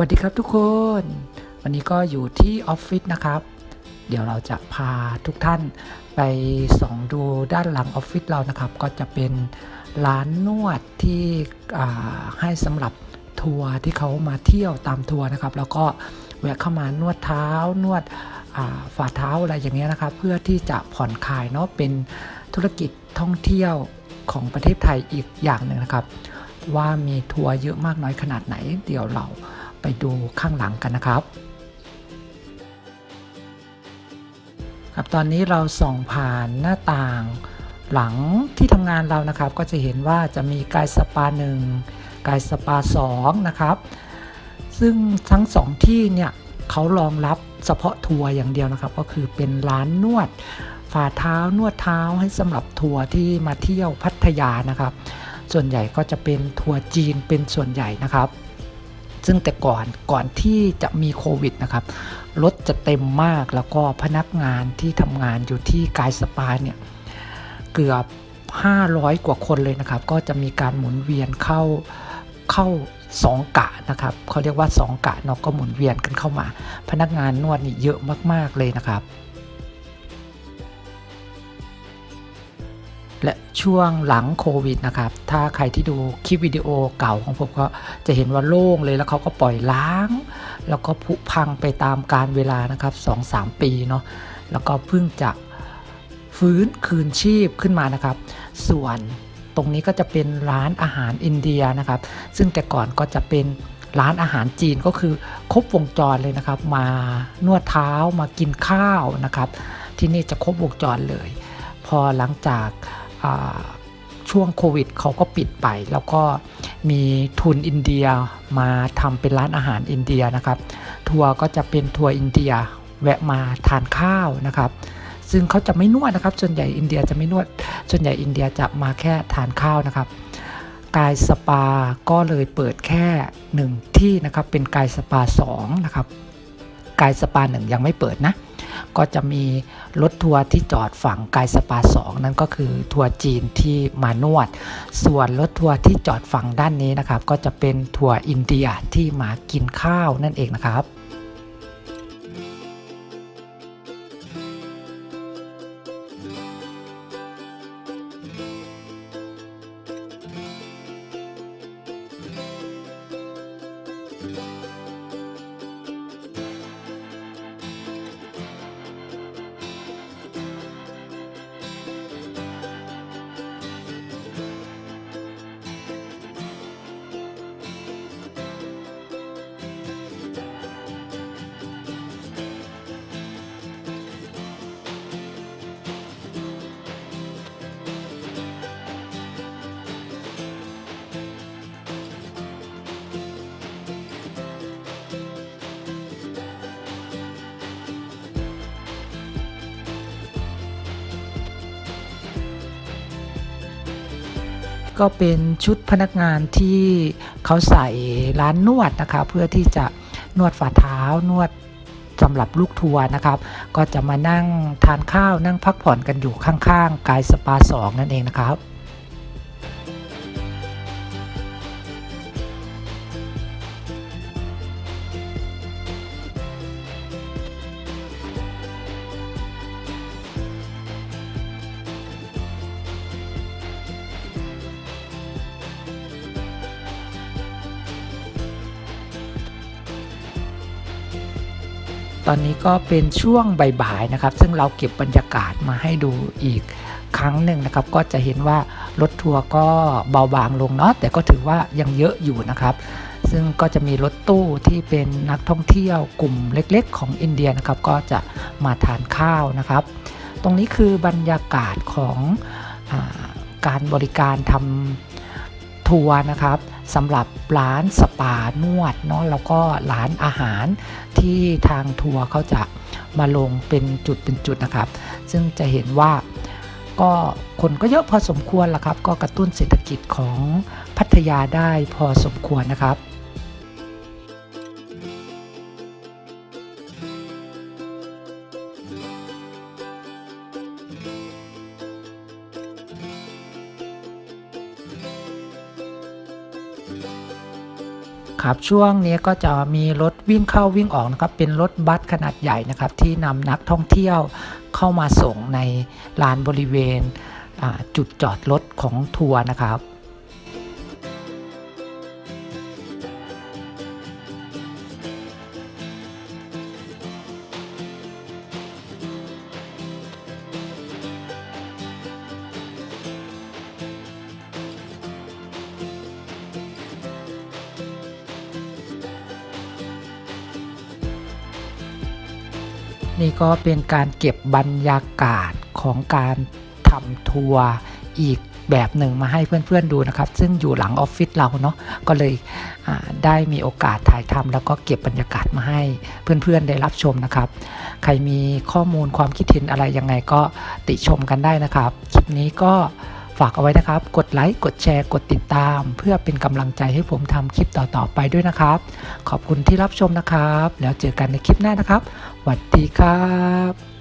วัสดีครับทุกคน วันนี้ก็อยู่ที่ออฟฟิศนะครับ เดี๋ยวเราจะพาทุกท่านไปส่องดูด้านหลังออฟฟิศเรานะครับ ก็จะเป็นร้านนวดที่ให้สำหรับทัวร์ที่เขามาเที่ยวตามทัวร์นะครับ แล้วก็แวะเข้ามานวดเท้านวดฝ่าเท้าอะไรอย่างเงี้ยนะครับ เพื่อที่จะผ่อนคลายเนาะเป็นธุรกิจท่องเที่ยวของประเทศไทยอีกอย่างหนึ่งนะครับ ว่ามีทัวร์เยอะมากน้อยขนาดไหน เดี๋ยวเรา ไปดูข้างหลังกันนะครับ ครับตอนนี้เราส่องผ่านหน้าต่างหลังที่ทำงานเรานะครับ ก็จะเห็นว่าจะมีกายสปาหนึ่งกายสปาสองนะครับ ซึ่งทั้งสองที่เนี่ยเขารองรับเฉพาะทัวร์อย่างเดียวนะครับ ก็คือเป็นร้านนวดฝ่าเท้านวดเท้าให้สำหรับทัวร์ที่มาเที่ยวพัทยานะครับ ส่วนใหญ่ก็จะเป็นทัวร์จีนเป็นส่วนใหญ่นะครับ ซึ่งแต่ก่อนก่อนที่จะมีโควิดนะครับรถจะเต็มมากแล้วก็พนักงานที่ทำงานอยู่ที่กายสปาเนี่ยเกือบ 500 กว่าคนเลยนะครับ ก็จะมีการหมุนเวียนเข้าเข้าสองกะนะครับเขาเรียกว่าสองกะเนาะก็หมุนเวียนกันเข้ามา พนักงานนวดนี่เยอะมาก ๆ เลยนะครับ และช่วงหลังโควิดนะครับ ถ้าใครที่ดูคลิปวิดีโอเก่าของผมก็จะเห็นว่าโล่งเลยแล้วเขาก็ปล่อยล้าง แล้วก็ผุพังไปตามการเวลานะครับ 2-3 ปีเนาะแล้วก็เพิ่งจะฟื้นคืนชีพขึ้นมานะครับ ส่วนตรงนี้ก็จะเป็นร้านอาหารอินเดียนะครับ ซึ่งแต่ก่อนก็จะเป็นร้านอาหารจีนก็คือครบวงจรเลยนะครับ มานวดเท้ามากินข้าวนะครับ ที่นี่จะครบวงจรเลย พอหลังจาก ช่วงโควิดเขาก็ปิดไป แล้วก็มีทุนอินเดียมาทำเป็นร้านอาหารอินเดียนะครับ ทัวร์ก็จะเป็นทัวร์อินเดียแวะมาทานข้าวนะครับ ซึ่งเขาจะไม่นวดนะครับ ส่วนใหญ่อินเดียจะไม่นวด ส่วนใหญ่อินเดียจะมาแค่ทานข้าวนะครับ กายสปาก็เลยเปิดแค่หนึ่งที่นะครับ เป็นกายสปาสองนะครับ กายสปาหนึ่งยังไม่เปิดนะ ก็จะมีรถทัวร์ที่จอดฝั่งกายสปาสองนั่นก็คือทัวร์จีนที่มานวด ส่วนรถทัวร์ที่จอดฝั่งด้านนี้นะครับ ก็จะเป็นทัวร์อินเดียที่มากินข้าวนั่นเองนะครับ ก็เป็นชุดพนักงานที่เขาใส่ร้านนวดนะคะ เพื่อที่จะนวดฝ่าเท้านวดสำหรับลูกทัวร์นะครับ ก็จะมานั่งทานข้าวนั่งพักผ่อนกันอยู่ข้างๆกายสปาสองนั่นเองนะครับ ตอนนี้ก็เป็นช่วงบ่ายๆนะครับ ซึ่งเราเก็บบรรยากาศมาให้ดูอีกครั้งหนึ่งนะครับ ก็จะเห็นว่ารถทัวร์ก็เบาบางลงเนาะแต่ก็ถือว่ายังเยอะอยู่นะครับ ซึ่งก็จะมีรถตู้ที่เป็นนักท่องเที่ยวกลุ่มเล็กๆ ของอินเดียนะครับ ก็จะมาทานข้าวนะครับ ตรงนี้คือบรรยากาศของอาการบริการทำทัวร์นะครับสำหรับร้านสปานวดเนาะแล้วก็ร้านอาหาร ที่ทางทัวร์เขาจะมาลงเป็นจุดเป็นจุดนะครับ ซึ่งจะเห็นว่าก็คนก็เยอะพอสมควรละครับ ก็กระตุ้นเศรษฐกิจของพัทยาได้พอสมควรนะครับ ครับช่วงนี้ก็จะมีรถวิ่งเข้าวิ่งออกนะครับเป็นรถบัสขนาดใหญ่นะครับ ที่นำนักท่องเที่ยวเข้ามาส่งในลานบริเวณจุดจอดรถของทัวร์นะครับ นี่ก็เป็นการเก็บบรรยากาศของการทำทัวร์อีกแบบหนึ่งมาให้เพื่อนๆดูนะครับ ซึ่งอยู่หลังออฟฟิศเราเนาะก็เลยได้มีโอกาสถ่ายทำแล้วก็เก็บบรรยากาศมาให้เพื่อนๆได้รับชมนะครับ ใครมีข้อมูลความคิดเห็นอะไรยังไงก็ติชมกันได้นะครับ คลิปนี้ก็ ฝากเอาไว้นะครับ กดไลค์ กดแชร์ กดติดตาม เพื่อเป็นกำลังใจให้ผมทำคลิปต่อๆไปด้วยนะครับ ขอบคุณที่รับชมนะครับ แล้วเจอกันในคลิปหน้านะครับสวัสดีครับ